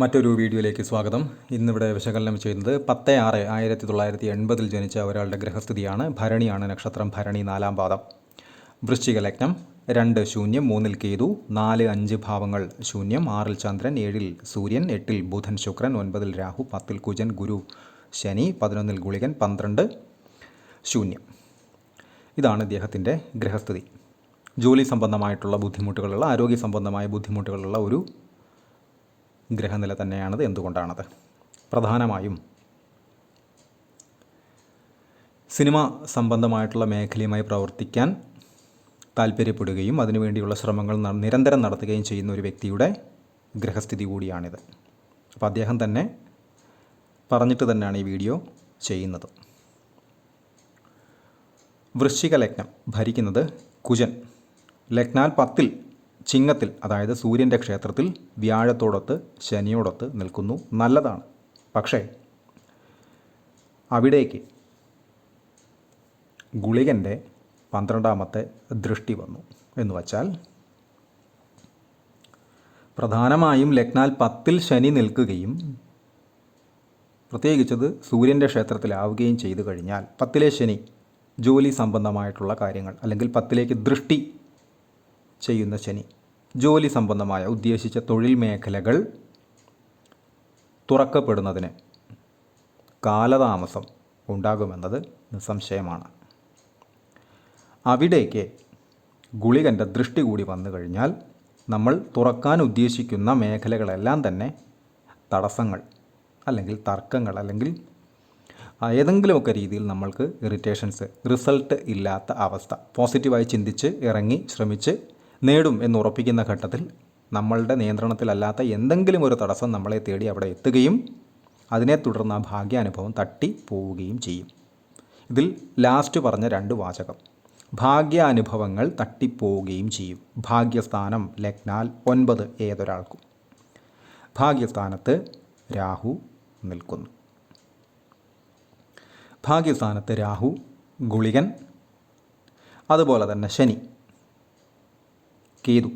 മറ്റൊരു വീഡിയോയിലേക്ക് സ്വാഗതം. ഇന്നിവിടെ വിശകലനം ചെയ്യുന്നത് പത്ത് ആറ് ആയിരത്തി തൊള്ളായിരത്തി എൺപതിൽ ജനിച്ച ഒരാളുടെ ഗ്രഹസ്ഥിതിയാണ് ഭരണിയാണ് നക്ഷത്രം ഭരണി നാലാം പാദം. വൃശ്ചിക ലഗ്നം രണ്ട് ശൂന്യം മൂന്നിൽ കേതു നാല് അഞ്ച് ഭാവങ്ങൾ ശൂന്യം ആറിൽ ചന്ദ്രൻ ഏഴിൽ സൂര്യൻ എട്ടിൽ ബുധൻ ശുക്രൻ ഒൻപതിൽ രാഹു പത്തിൽ കുജൻ ഗുരു ശനി പതിനൊന്നിൽ ഗുളികൻ പന്ത്രണ്ട് ശൂന്യം. ഇതാണ് ഇദ്ദേഹത്തിന്റെ ഗ്രഹസ്ഥിതി ജോലി സംബന്ധമായിട്ടുള്ള ബുദ്ധിമുട്ടുകളുള്ള ആരോഗ്യ സംബന്ധമായ ബുദ്ധിമുട്ടുകളുള്ള ഒരു ഗ്രഹനില തന്നെയാണത് എന്തുകൊണ്ടാണത്? പ്രധാനമായും സിനിമ സംബന്ധമായിട്ടുള്ള മേഖലയുമായി പ്രവർത്തിക്കാൻ താല്പര്യപ്പെടുകയും അതിനുവേണ്ടിയുള്ള ശ്രമങ്ങൾ നിരന്തരം നടത്തുകയും ചെയ്യുന്ന ഒരു വ്യക്തിയുടെ ഗ്രഹസ്ഥിതി കൂടിയാണിത്. അപ്പോൾ അദ്ദേഹം തന്നെ പറഞ്ഞിട്ട് തന്നെയാണ് ഈ വീഡിയോ ചെയ്യുന്നത്. വൃശ്ചിക ലഗ്നം ഭരിക്കുന്നത് കുജൻ. ലഗ്നാൽ പത്തിൽ ചിങ്ങത്തിൽ അതായത് സൂര്യന്റെ ക്ഷേത്രത്തിൽ വ്യാഴത്തോടൊത്ത് ശനിയോടൊത്ത് നിൽക്കുന്നു. നല്ലതാണ്. പക്ഷേ അവിടേക്ക് ഗുളികന്റെ പന്ത്രണ്ടാമത്തെ ദൃഷ്ടി വന്നു എന്ന് വച്ചാൽ പ്രധാനമായും ലഗ്നാൽ പത്തിൽ ശനി നിൽക്കുകയും പ്രത്യേകിച്ചത് സൂര്യന്റെ ക്ഷേത്രത്തിലാവുകയും ചെയ്തു കഴിഞ്ഞാൽ പത്തിലെ ശനി ജോലി സംബന്ധമായിട്ടുള്ള കാര്യങ്ങൾ അല്ലെങ്കിൽ പത്തിലേക്ക് ദൃഷ്ടി ചെയ്യുന്ന ശനി ജോലി സംബന്ധമായ ഉദ്ദേശിച്ച തൊഴിൽ മേഖലകൾ തുറക്കപ്പെടുന്നതിന് കാലതാമസം ഉണ്ടാകുമെന്നത് നിസ്സംശയമാണ്. അവിടേക്ക് ഗുളികന്റെ ദൃഷ്ടി കൂടി വന്നു കഴിഞ്ഞാൽ നമ്മൾ തുറക്കാൻ ഉദ്ദേശിക്കുന്ന മേഖലകളെല്ലാം തന്നെ തടസ്സങ്ങൾ അല്ലെങ്കിൽ തർക്കങ്ങൾ അല്ലെങ്കിൽ ഏതെങ്കിലുമൊക്കെ രീതിയിൽ നമ്മൾക്ക് ഇറിറ്റേഷൻസ് റിസൾട്ട് ഇല്ലാത്ത അവസ്ഥ പോസിറ്റീവായി ചിന്തിച്ച് ഇറങ്ങി ശ്രമിച്ച് നേടും എന്നുറപ്പിക്കുന്ന ഘട്ടത്തിൽ നമ്മളുടെ നിയന്ത്രണത്തിലല്ലാത്ത എന്തെങ്കിലും ഒരു തടസ്സം നമ്മളെ തേടി അവിടെ എത്തുകയും അതിനെ തുടർന്ന് ആ ഭാഗ്യാനുഭവം തട്ടി പോവുകയും ചെയ്യും. ഇതിൽ ലാസ്റ്റ് പറഞ്ഞ രണ്ട് വാചകം. ഭാഗ്യാനുഭവങ്ങൾ തട്ടിപ്പോവുകയും ചെയ്യും. ഭാഗ്യസ്ഥാനം ലഗ്നാൽ ഒൻപത് ഏതൊരാൾക്കും. ഭാഗ്യസ്ഥാനത്ത് രാഹു നിൽക്കുന്നു. ഭാഗ്യസ്ഥാനത്ത് രാഹു ഗുളികൻ അതുപോലെ തന്നെ ശനി. കേതു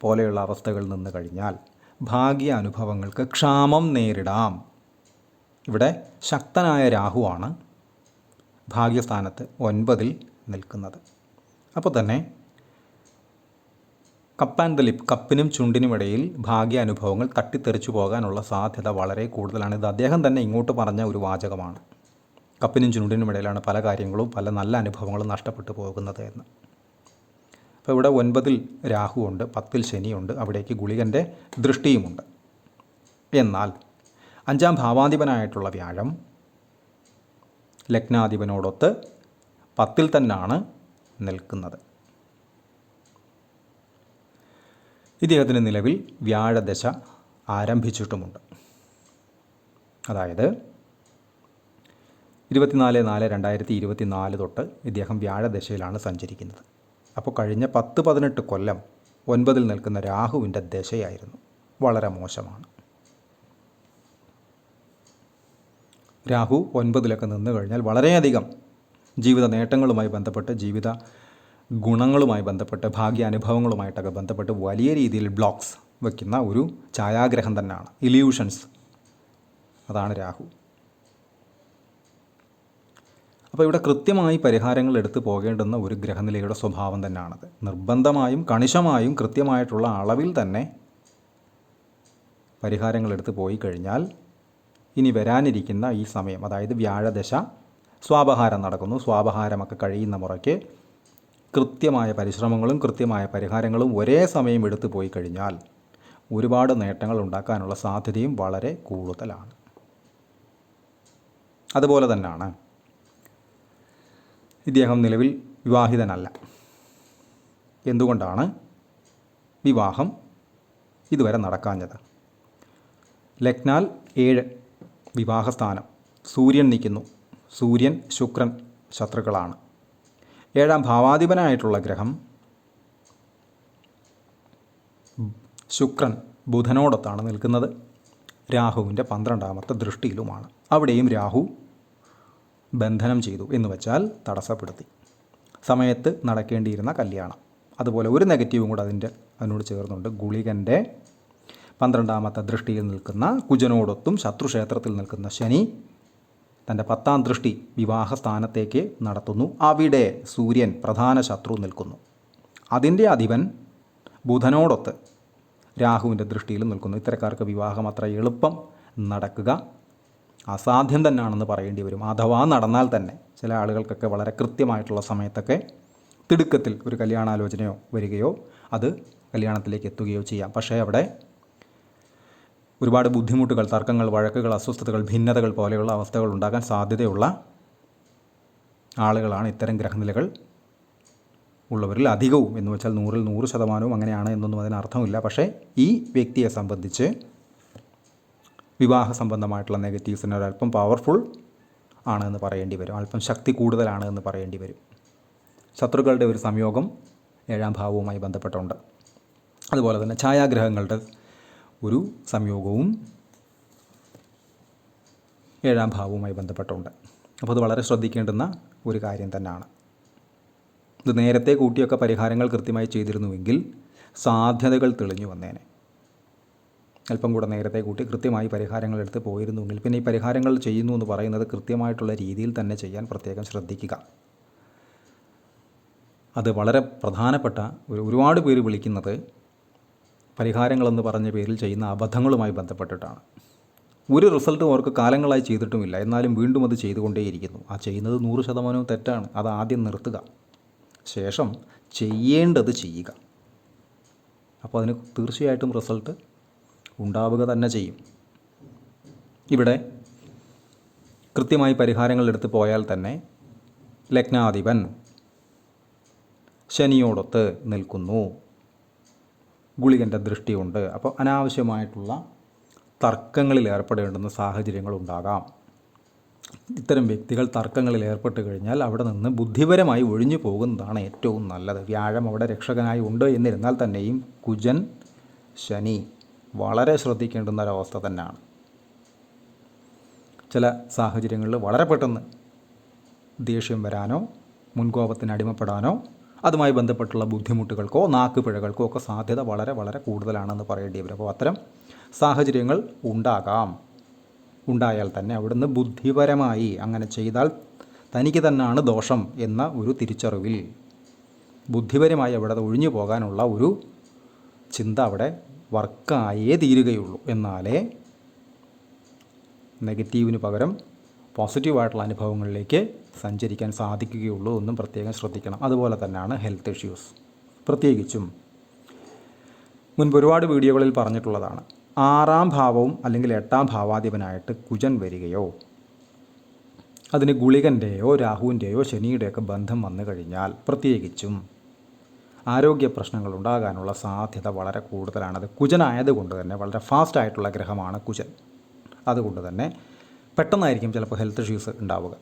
പോലെയുള്ള അവസ്ഥകളിൽ നിന്ന് കഴിഞ്ഞാൽ ഭാഗ്യ അനുഭവങ്ങൾക്ക് ക്ഷാമം നേരിടാം. ഇവിടെ ശക്തനായ രാഹുവാണ് ഭാഗ്യസ്ഥാനത്ത് ഒൻപതിൽ നിൽക്കുന്നത്. അപ്പോൾ തന്നെ കപ്പ് ആൻഡ് ദ ലിപ്പ് കപ്പിനും ചുണ്ടിനും ഇടയിൽ ഭാഗ്യ അനുഭവങ്ങൾ തട്ടിത്തെറിച്ചു പോകാനുള്ള സാധ്യത വളരെ കൂടുതലാണ്. ഇത് അദ്ദേഹം തന്നെ ഇങ്ങോട്ട് പറഞ്ഞ ഒരു വാചകമാണ്. കപ്പിനും ചുണ്ടിനും ഇടയിലാണ് പല കാര്യങ്ങളും പല നല്ല അനുഭവങ്ങളും നഷ്ടപ്പെട്ടു പോകുന്നത് എന്ന്. അപ്പോൾ ഇവിടെ ഒൻപതിൽ രാഹുവുണ്ട് പത്തിൽ ശനിയുണ്ട് അവിടേക്ക് ഗുളികന്റെ ദൃഷ്ടിയുമുണ്ട്. എന്നാൽ അഞ്ചാം ഭാവാധിപനായിട്ടുള്ള വ്യാഴം ലഗ്നാധിപനോടൊത്ത് പത്തിൽ തന്നെയാണ് നിൽക്കുന്നത്. ഇദ്ദേഹത്തിന് നിലവിൽ വ്യാഴദശ ആരംഭിച്ചിട്ടുമുണ്ട്. അതായത് ഇരുപത്തിനാല് നാല് രണ്ടായിരത്തി ഇരുപത്തി നാല് തൊട്ട് ഇദ്ദേഹം വ്യാഴദശയിലാണ് സഞ്ചരിക്കുന്നത്. അപ്പോൾ കഴിഞ്ഞ പത്ത് പതിനെട്ട് കൊല്ലം ഒൻപതിൽ നിൽക്കുന്ന രാഹുവിന്റെ ദശയായിരുന്നു. വളരെ മോശമാണ്. രാഹു ഒൻപതിലൊക്കെ നിന്നു കഴിഞ്ഞാൽ വളരെയധികം ജീവിത നേട്ടങ്ങളുമായി ബന്ധപ്പെട്ട് ജീവിത ഗുണങ്ങളുമായി ബന്ധപ്പെട്ട് ഭാഗ്യാനുഭവങ്ങളുമായിട്ടൊക്കെ ബന്ധപ്പെട്ട് വലിയ രീതിയിൽ ബ്ലോക്സ് വയ്ക്കുന്ന ഒരു ഛായാഗ്രഹം തന്നെയാണ്. ഇല്യൂഷൻസ്. അതാണ് രാഹു. അപ്പോൾ ഇവിടെ കൃത്യമായി പരിഹാരങ്ങൾ എടുത്തു പോകേണ്ടുന്ന ഒരു ഗ്രഹനിലയുടെ സ്വഭാവം തന്നെയാണത് നിർബന്ധമായും കണിശമായും കൃത്യമായിട്ടുള്ള അളവിൽ തന്നെ പരിഹാരങ്ങൾ എടുത്തു പോയി കഴിഞ്ഞാൽ ഇനി വരാനിരിക്കുന്ന ഈ സമയം അതായത് വ്യാഴദശ സ്വാപഹാരം നടക്കുന്നു. സ്വാപഹാരമൊക്കെ കഴിയുന്ന മുറയ്ക്ക് കൃത്യമായ പരിശ്രമങ്ങളും കൃത്യമായ പരിഹാരങ്ങളും ഒരേ സമയം എടുത്തു പോയി കഴിഞ്ഞാൽ ഒരുപാട് നേട്ടങ്ങൾ ഉണ്ടാക്കാനുള്ള സാധ്യതയും വളരെ കൂടുതലാണ്. അതുപോലെ തന്നെയാണ് ഇദ്ദേഹം നിലവിൽ വിവാഹിതനല്ല. എന്തുകൊണ്ടാണ് വിവാഹം ഇതുവരെ നടക്കാഞ്ഞത്? ലഗ്നാൽ ഏഴ് വിവാഹസ്ഥാനം. സൂര്യൻ നിൽക്കുന്നു. സൂര്യൻ ശുക്രൻ ശത്രുക്കളാണ്. ഏഴാം ഭാവാധിപനായിട്ടുള്ള ഗ്രഹം ശുക്രൻ ബുധനോടൊത്താണ് നിൽക്കുന്നത്. രാഹുവിന്റെ പന്ത്രണ്ടാമത്തെ ദൃഷ്ടിയിലുമാണ്. അവിടെയും രാഹു ബന്ധനം ചെയ്തു എന്ന് വെച്ചാൽ തടസ്സപ്പെടുത്തി. സമയത്ത് നടക്കേണ്ടിയിരുന്ന കല്യാണം. അതുപോലെ ഒരു നെഗറ്റീവും കൂടെ അതിന്റെ അതിനോട് ചേർന്നുണ്ട്. ഗുളികന്റെ പന്ത്രണ്ടാമത്തെ ദൃഷ്ടിയിൽ നിൽക്കുന്ന കുജനോടൊത്തും ശത്രുക്ഷേത്രത്തിൽ നിൽക്കുന്ന ശനി തന്റെ പത്താം ദൃഷ്ടി വിവാഹ സ്ഥാനത്തേക്ക് നടത്തുന്നു. അവിടെ സൂര്യൻ പ്രധാന ശത്രു നിൽക്കുന്നു. അതിന്റെ അധിപൻ ബുധനോടൊത്ത് രാഹുവിന്റെ ദൃഷ്ടിയിൽ നിൽക്കുന്നു. ഇത്തരക്കാർക്ക് വിവാഹം അത്ര എളുപ്പം നടക്കുക. അസാധ്യം തന്നെയാണെന്ന് പറയേണ്ടി വരും. അഥവാ നടന്നാൽ തന്നെ ചില ആളുകൾക്കൊക്കെ വളരെ കൃത്യമായിട്ടുള്ള സമയത്തൊക്കെ തിടുക്കത്തിൽ ഒരു കല്യാണാലോചനയോ വരികയോ അത് കല്യാണത്തിലേക്ക് എത്തുകയോ ചെയ്യാം. പക്ഷേ അവിടെ ഒരുപാട് ബുദ്ധിമുട്ടുകൾ തർക്കങ്ങൾ വഴക്കുകൾ അസ്വസ്ഥതകൾ ഭിന്നതകൾ പോലെയുള്ള അവസ്ഥകൾ ഉണ്ടാകാൻ സാധ്യതയുള്ള ആളുകളാണ് ഇത്തരം ഗ്രഹനിലകൾ ഉള്ളവരിൽ അധികവും. എന്ന് വെച്ചാൽ നൂറിൽ നൂറ് ശതമാനവും അങ്ങനെയാണ് എന്നൊന്നും അതിന് അർത്ഥമില്ല പക്ഷേ ഈ വ്യക്തിയെ സംബന്ധിച്ച് വിവാഹ സംബന്ധമായിട്ടുള്ള നെഗറ്റീവ്സിന് ഒരല്പം പവർഫുൾ ആണ് എന്ന് പറയേണ്ടി വരും. അല്പം ശക്തി കൂടുതലാണ് എന്ന് പറയേണ്ടി വരും. ശത്രുക്കളുടെ ഒരു സംയോഗം ഏഴാം ഭാവവുമായി ബന്ധപ്പെട്ടുണ്ട്. അതുപോലെ തന്നെ ഛായാഗ്രഹങ്ങളുടെ ഒരു സംയോഗവും ഏഴാം ഭാവവുമായി ബന്ധപ്പെട്ടുണ്ട്. അപ്പോൾ അത് വളരെ ശ്രദ്ധിക്കേണ്ടുന്ന ഒരു കാര്യം തന്നെയാണ് ഇത് നേരത്തെ കൂട്ടിയൊക്കെ പരിഹാരങ്ങൾ കൃത്യമായി ചെയ്തിരുന്നുവെങ്കിൽ സാധ്യതകൾ തെളിഞ്ഞു വന്നേനെ. അല്പം കൂടെ നേരത്തെ കൂട്ടി കൃത്യമായി പരിഹാരങ്ങൾ എടുത്ത് പോയിരുന്നുവെങ്കിൽ പിന്നെ ഈ പരിഹാരങ്ങൾ ചെയ്യുന്നു എന്ന് പറയുന്നത് കൃത്യമായിട്ടുള്ള രീതിയിൽ തന്നെ ചെയ്യാൻ പ്രത്യേകം ശ്രദ്ധിക്കുക. അത് വളരെ പ്രധാനപ്പെട്ട ഒരു ഒരുപാട് പേര് വിളിക്കുന്നത് പരിഹാരങ്ങളെന്ന് പറഞ്ഞ പേരിൽ ചെയ്യുന്ന അബദ്ധങ്ങളുമായി ബന്ധപ്പെട്ടിട്ടാണ്. ഒരു റിസൾട്ടും അവർക്ക് കാലങ്ങളായി ചെയ്തിട്ടുമില്ല. എന്നാലും വീണ്ടും അത് ചെയ്തുകൊണ്ടേയിരിക്കുന്നു. ആ ചെയ്യുന്നത് നൂറ് ശതമാനവും തെറ്റാണ്. അത് ആദ്യം നിർത്തുക. ശേഷം ചെയ്യേണ്ടത് ചെയ്യുക. അപ്പോൾ അതിന് തീർച്ചയായിട്ടും റിസൾട്ട് ഉണ്ടാവുക തന്നെ ചെയ്യും. ഇവിടെ കൃത്യമായി പരിഹാരങ്ങൾ എടുത്തു പോയാൽ തന്നെ ലഗ്നാധിപൻ ശനിയോടൊത്ത് നിൽക്കുന്നു. ഗുളികന്റെ ദൃഷ്ടിയുണ്ട്. അപ്പോൾ അനാവശ്യമായിട്ടുള്ള തർക്കങ്ങളിൽ ഏർപ്പെടേണ്ടുന്ന സാഹചര്യങ്ങൾ ഉണ്ടാകാം. ഇത്തരം വ്യക്തികൾ തർക്കങ്ങളിൽ ഏർപ്പെട്ട് കഴിഞ്ഞാൽ അവിടെ നിന്ന് ബുദ്ധിപരമായി ഒഴിഞ്ഞു പോകുന്നതാണ് ഏറ്റവും നല്ലത്. വ്യാഴം അവിടെ രക്ഷകനായി ഉണ്ട് എന്നിരുന്നാൽ തന്നെയും കുജൻ ശനി. വളരെ ശ്രദ്ധിക്കേണ്ടുന്ന ഒരവസ്ഥ തന്നെയാണ്. ചില സാഹചര്യങ്ങളിൽ വളരെ പെട്ടെന്ന് ദേഷ്യം വരാനോ മുൻകോപത്തിന് അടിമപ്പെടാനോ അതുമായി ബന്ധപ്പെട്ടുള്ള ബുദ്ധിമുട്ടുകൾക്കോ നാക്ക് പിഴകൾക്കോ ഒക്കെ സാധ്യത വളരെ വളരെ കൂടുതലാണെന്ന് പറയേണ്ടി വരും. അപ്പോൾ അത്തരം സാഹചര്യങ്ങൾ ഉണ്ടാകാം. ഉണ്ടായാൽ തന്നെ അവിടുന്ന് ബുദ്ധിപരമായി അങ്ങനെ ചെയ്താൽ തനിക്ക് തന്നെയാണ് ദോഷം എന്ന ഒരു തിരിച്ചറിവിൽ ബുദ്ധിപരമായി അവിടെ ഒഴിഞ്ഞു പോകാനുള്ള ഒരു ചിന്ത അവിടെ വർക്കായേ തീരുകയുള്ളൂ. എന്നാലേ നെഗറ്റീവിന് പകരം പോസിറ്റീവായിട്ടുള്ള അനുഭവങ്ങളിലേക്ക് സഞ്ചരിക്കാൻ സാധിക്കുകയുള്ളൂ എന്നും പ്രത്യേകം ശ്രദ്ധിക്കണം. അതുപോലെ തന്നെയാണ് ഹെൽത്ത് ഇഷ്യൂസ്. പ്രത്യേകിച്ചും മുൻപ് ഒരുപാട് വീഡിയോകളിൽ പറഞ്ഞിട്ടുള്ളതാണ്. ആറാം ഭാവവും അല്ലെങ്കിൽ എട്ടാം ഭാവാധിപനായിട്ട് കുജൻ വരികയോ അതിന് ഗുളികന്റെയോ രാഹുവിന്റെയോ ശനിയുടെയൊക്കെ ബന്ധം വന്നു കഴിഞ്ഞാൽ പ്രത്യേകിച്ചും ആരോഗ്യ പ്രശ്നങ്ങൾ ഉണ്ടാകാനുള്ള സാധ്യത വളരെ കൂടുതലാണ്. അത് കുജനായതുകൊണ്ട് തന്നെ വളരെ ഫാസ്റ്റ് ആയിട്ടുള്ള ഗ്രഹമാണ് കുജൻ. അതുകൊണ്ട് തന്നെ പെട്ടെന്നായിരിക്കും ചിലപ്പോൾ ഹെൽത്ത് ഇഷ്യൂസ് ഉണ്ടാവുക.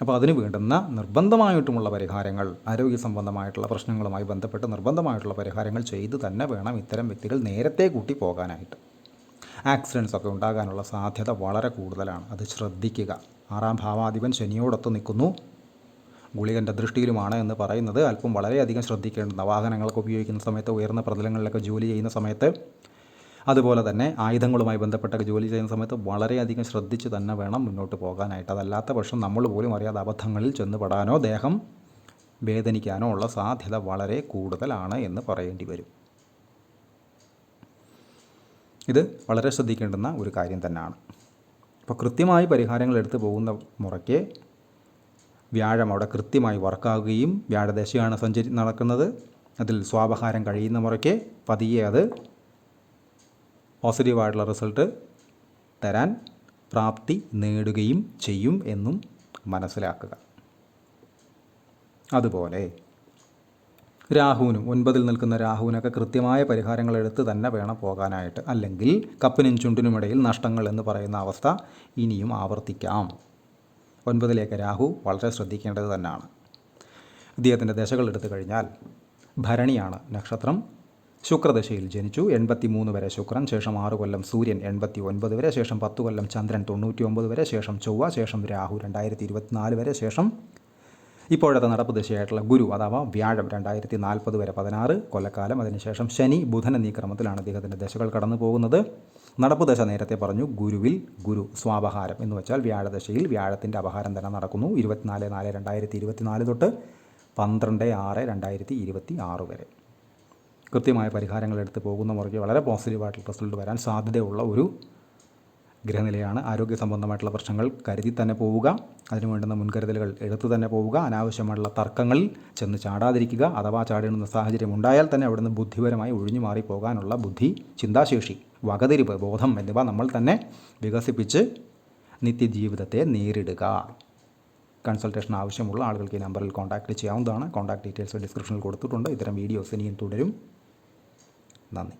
അപ്പോൾ അതിന് വേണ്ടുന്ന നിർബന്ധമായിട്ടുമുള്ള പരിഹാരങ്ങൾ ആരോഗ്യ സംബന്ധമായിട്ടുള്ള പ്രശ്നങ്ങളുമായി ബന്ധപ്പെട്ട് നിർബന്ധമായിട്ടുള്ള പരിഹാരങ്ങൾ ചെയ്തു തന്നെ വേണം ഇത്തരം വ്യക്തികൾ നേരത്തെ കൂട്ടി പോകാനായിട്ട്. ആക്സിഡൻസ് ഒക്കെ ഉണ്ടാകാനുള്ള സാധ്യത വളരെ കൂടുതലാണ്. അത് ശ്രദ്ധിക്കുക. ആറാം ഭാവാധിപൻ ശനിയോടൊത്ത് നിൽക്കുന്നു. ഗുളികന്റെ ദൃഷ്ടിയിലുമാണ് എന്ന് പറയുന്നത്. അല്പം വളരെയധികം ശ്രദ്ധിക്കേണ്ടുന്ന വാഹനങ്ങളൊക്കെ ഉപയോഗിക്കുന്ന സമയത്ത് ഉയർന്ന പ്രതലങ്ങളിലൊക്കെ ജോലി ചെയ്യുന്ന സമയത്ത് അതുപോലെ തന്നെ ആയുധങ്ങളുമായി ബന്ധപ്പെട്ട ജോലി ചെയ്യുന്ന സമയത്ത് വളരെയധികം ശ്രദ്ധിച്ച് തന്നെ വേണം മുന്നോട്ട് പോകാനായിട്ട്. അതല്ലാത്ത പക്ഷം നമ്മൾ പോലും അറിയാതെ അബദ്ധങ്ങളിൽ ചെന്നുപെടാനോ ദേഹം വേദനിക്കാനോ ഉള്ള സാധ്യത വളരെ കൂടുതലാണ് എന്ന് പറയേണ്ടി വരും. ഇത് വളരെ ശ്രദ്ധിക്കേണ്ടുന്ന ഒരു കാര്യം തന്നെയാണ്. അപ്പോൾ കൃത്യമായി പരിഹാരങ്ങൾ എടുത്തു പോകുന്ന മുറയ്ക്ക് വ്യാഴം അവിടെ കൃത്യമായി വർക്കാവുകയും വ്യാഴദശയാണ് സഞ്ചരി നടക്കുന്നത്. അതിൽ സ്വാപഹാരം കഴിയുന്ന മുറയ്ക്ക് പതിയെ അത് പോസിറ്റീവായിട്ടുള്ള റിസൾട്ട് തരാൻ പ്രാപ്തി നേടുകയും ചെയ്യും എന്നും മനസ്സിലാക്കുക. അതുപോലെ രാഹുവിനും ഒൻപതിൽ നിൽക്കുന്ന രാഹുവിനൊക്കെ കൃത്യമായ പരിഹാരങ്ങൾ എടുത്ത് തന്നെ വേണം പോകാനായിട്ട്. അല്ലെങ്കിൽ കപ്പിനും ചുണ്ടിനുമിടയിൽ നഷ്ടങ്ങൾ എന്ന് പറയുന്ന അവസ്ഥ ഇനിയും ആവർത്തിക്കാം. ഒൻപതിലേക്ക് രാഹു വളരെ ശ്രദ്ധിക്കേണ്ടത് തന്നെയാണ് ഇദ്ദേഹത്തിന്റെ ദശകൾ എടുത്തു കഴിഞ്ഞാൽ ഭരണിയാണ് നക്ഷത്രം. ശുക്രദശയിൽ ജനിച്ചു എൺപത്തി മൂന്ന് വരെ ശുക്രൻ ശേഷം ആറ് കൊല്ലം സൂര്യൻ എൺപത്തി ഒൻപത് വരെ ശേഷം പത്ത് കൊല്ലം ചന്ദ്രൻ തൊണ്ണൂറ്റി ഒമ്പത് വരെ ശേഷം ചൊവ്വ ശേഷം രാഹു രണ്ടായിരത്തി ഇരുപത്തിനാല് വരെ ശേഷം ഇപ്പോഴത്തെ നടപ്പ് ദശയായിട്ടുള്ള ഗുരു അഥവാ വ്യാഴം രണ്ടായിരത്തി നാൽപ്പത് വരെ പതിനാറ് കൊല്ലക്കാലം അതിനുശേഷം ശനി ബുധൻ എന്നീ ക്രമത്തിലാണ് അദ്ദേഹത്തിന്റെ ദശകൾ കടന്നു പോകുന്നത് നടപ്പ് ദശ നേരത്തെ പറഞ്ഞു ഗുരുവിൽ ഗുരു സ്വാപഹാരം എന്ന് വെച്ചാൽ വ്യാഴദശയിൽ വ്യാഴത്തിന്റെ അപഹാരം തന്നെ നടക്കുന്നു. ഇരുപത്തിനാല് നാല് രണ്ടായിരത്തി ഇരുപത്തിനാല് തൊട്ട് പന്ത്രണ്ട് ആറ് രണ്ടായിരത്തി ഇരുപത്തി ആറ് വരെ. കൃത്യമായ പരിഹാരങ്ങൾ എടുത്ത് പോകുന്ന മുറയ്ക്ക് വളരെ പോസിറ്റീവായിട്ടുള്ള റിസൾട്ട് വരാൻ സാധ്യതയുള്ള ഒരു ഗ്രഹനിലയാണ് ആരോഗ്യ സംബന്ധമായിട്ടുള്ള പ്രശ്നങ്ങൾ കരുതി തന്നെ പോവുക അതിനു വേണ്ടുന്ന മുൻകരുതലുകൾ എടുത്തു തന്നെ പോവുക അനാവശ്യമായിട്ടുള്ള തർക്കങ്ങളിൽ ചെന്ന് ചാടാതിരിക്കുക അഥവാ ചാടേണ്ടുന്ന സാഹചര്യം ഉണ്ടായാൽ തന്നെ അവിടുന്ന് ബുദ്ധിപരമായി ഒഴിഞ്ഞു മാറി പോകാനുള്ള ബുദ്ധി ചിന്താശേഷി വകതിരിവ് ബോധം എന്നിവ നമ്മൾ തന്നെ വികസിപ്പിച്ച് നിത്യജീവിതത്തെ നേരിടുക. കൺസൾട്ടേഷൻ ആവശ്യമുള്ള ആളുകൾക്ക് ഈ നമ്പറിൽ കോൺടാക്റ്റ് ചെയ്യാവുന്നതാണ്. കോൺടാക്ട് ഡീറ്റെയിൽസ് ഡിസ്ക്രിപ്ഷനിൽ കൊടുത്തിട്ടുണ്ട്. ഇത്തരം വീഡിയോസ് ഇനിയും തുടരും. നന്ദി.